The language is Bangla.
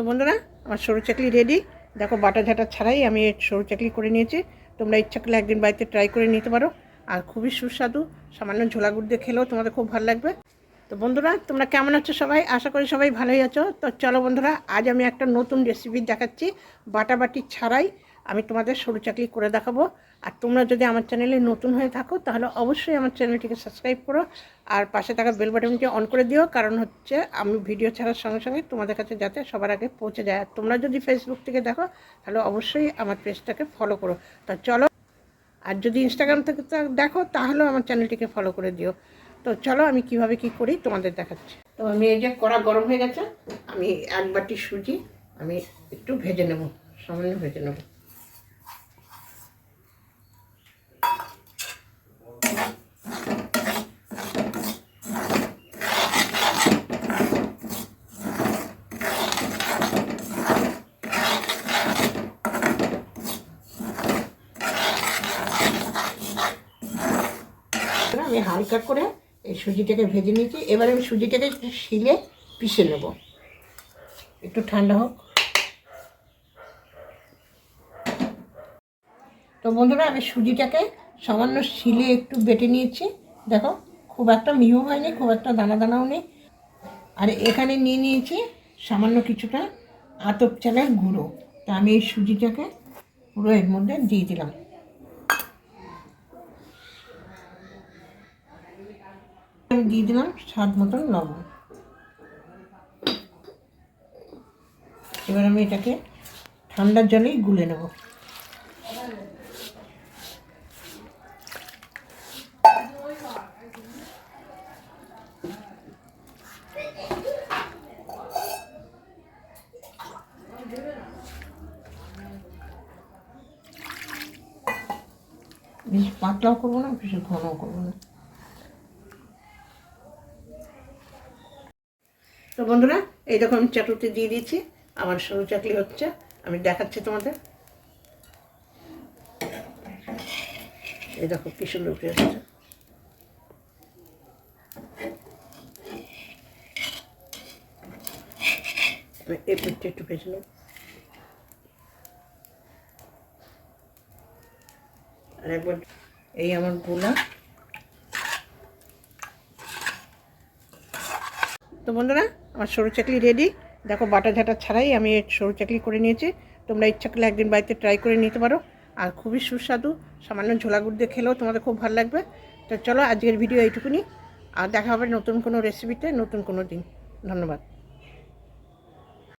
তো বন্ধুরা, আমার সরু চাকলি রেডি দেখো, বাটা ঝাটা ছাড়াই আমি সরু চাকলি করে নিয়েছি। তোমরা ইচ্ছা করলে একদিন বাড়িতে ট্রাই করে নিতে পারো। আর খুবই সুস্বাদু, সামান্য ঝোলা গুড় দিয়ে খেলেও তোমাদের খুব ভালো লাগবে। তো বন্ধুরা, তোমরা কেমন আছো সবাই? আশা করি সবাই ভালোই আছো। তো চলো বন্ধুরা, আজ আমি একটা নতুন রেসিপি দেখাচ্ছি, বাটা বাটি ছাড়াই। আমি তোমাদের সরু চাকলি করে দেখাবো। আর তোমরা যদি আমার চ্যানেলে নতুন হয়ে থাকো, তাহলে অবশ্যই আমার চ্যানেলটিকে সাবস্ক্রাইব করো। আর পাশে থাকা বেল বাটনটি অন করে দিও, কারণ হচ্ছে আমি ভিডিও ছাড়ার সঙ্গে সঙ্গে তোমাদের কাছে যাতে সবার আগে পৌঁছে যায়। আর তোমরা যদি ফেসবুক থেকে দেখো, তাহলে অবশ্যই আমার পেজটাকে ফলো করো। তা চলো, আর যদি ইনস্টাগ্রাম থেকে দেখো, তাহলেও আমার চ্যানেলটিকে ফলো করে দিও। তো চলো, আমি কীভাবে কি করি তোমাদের দেখাচ্ছি। তো আমি এই যে কড়া গরম হয়ে গেছে, আমি এক বাটি সুজি আমি একটু ভেজে নেব, সামান্য ভেজে নেব। আমি হালকা করে এই সুজিটাকে ভেজে নিয়েছি। এবার আমি সুজিটাকে শিলে পিষে নেব। একটু ঠান্ডা হোক। তো বন্ধুরা, আমি সুজিটাকে সামান্য শিলে একটু বেটে নিয়েছি। দেখো, খুব একটা মিহিও হয়নি, খুব একটা দানা দানাও নেই। আর এখানে নিয়ে নিয়েছি সামান্য কিছুটা আতপ চালের গুঁড়ো। তা আমি এই সুজিটাকে পুরো এর মধ্যে দিয়ে দিলাম আমি দিয়ে দিলাম, স্বাদ মতন লবণ। এবার আমি এটাকে ঠান্ডার জলেই গুলে নেব। বেশি পাতলাও করব না, বেশি ঘনও করব না। তো বন্ধুরা, এই দেখো আমি চাটুতে দিয়ে দিয়েছি আমার সরু চাকলি হচ্ছে, আমি দেখাচ্ছি তোমাদের। এই দেখো কি সুন্দর উঠে আসছে। এই পিঠটা একটু ভেজে আর একবার এই আমার গোলা। তো বন্ধুরা, আমার সরু চাকলি রেডি দেখো, বাটা ঝাটার ছাড়াই আমি সরু চাকলি করে নিয়েছি। তোমরা ইচ্ছা করলে একদিন বাড়িতে ট্রাই করে নিতে পারো। আর খুবই সুস্বাদু, সামান্য ঝোলা গুড় দিয়ে খেলেও তোমাদের খুব ভালো লাগবে। তো চলো, আজকের ভিডিও এইটুকুনি। আর দেখা হবে নতুন কোনো রেসিপিতে নতুন কোনো দিন। ধন্যবাদ।